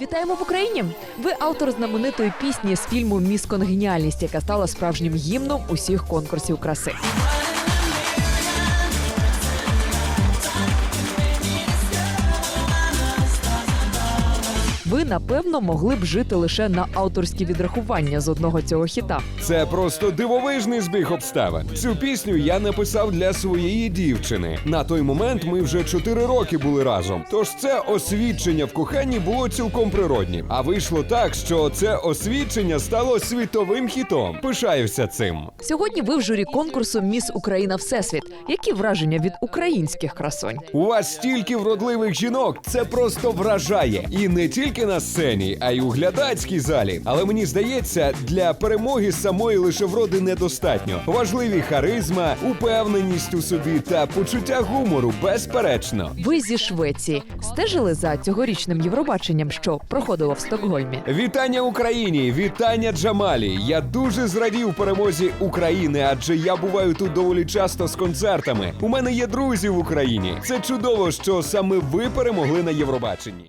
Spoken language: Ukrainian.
Вітаємо в Україні! Ви автор знаменитої пісні з фільму Міс Конгеніальність, яка стала справжнім гімном усіх конкурсів краси. Ви напевно могли б жити лише на авторські відрахування з одного цього хіта. Це просто дивовижний збіг обставин. Цю пісню я написав для своєї дівчини. На той момент ми вже чотири роки були разом. Тож це освідчення в коханні було цілком природнім. А вийшло так, що це освідчення стало світовим хітом. Пишаюся цим. Сьогодні ви в журі конкурсу Міс Україна Всесвіт. Які враження від українських красонь? У вас стільки вродливих жінок, це просто вражає. І не тільки на сцені, а й у глядацькій залі. Але мені здається, для перемоги самої лише вроди недостатньо. Важливі харизма, упевненість у собі та почуття гумору, безперечно. Ви зі Швеції стежили за цьогорічним Євробаченням, що проходило в Стокгольмі. Вітання Україні! Вітання Джамалі! Я дуже зрадів перемозі України, адже я буваю тут доволі часто з концертами. У мене є друзі в Україні. Це чудово, що саме ви перемогли на Євробаченні.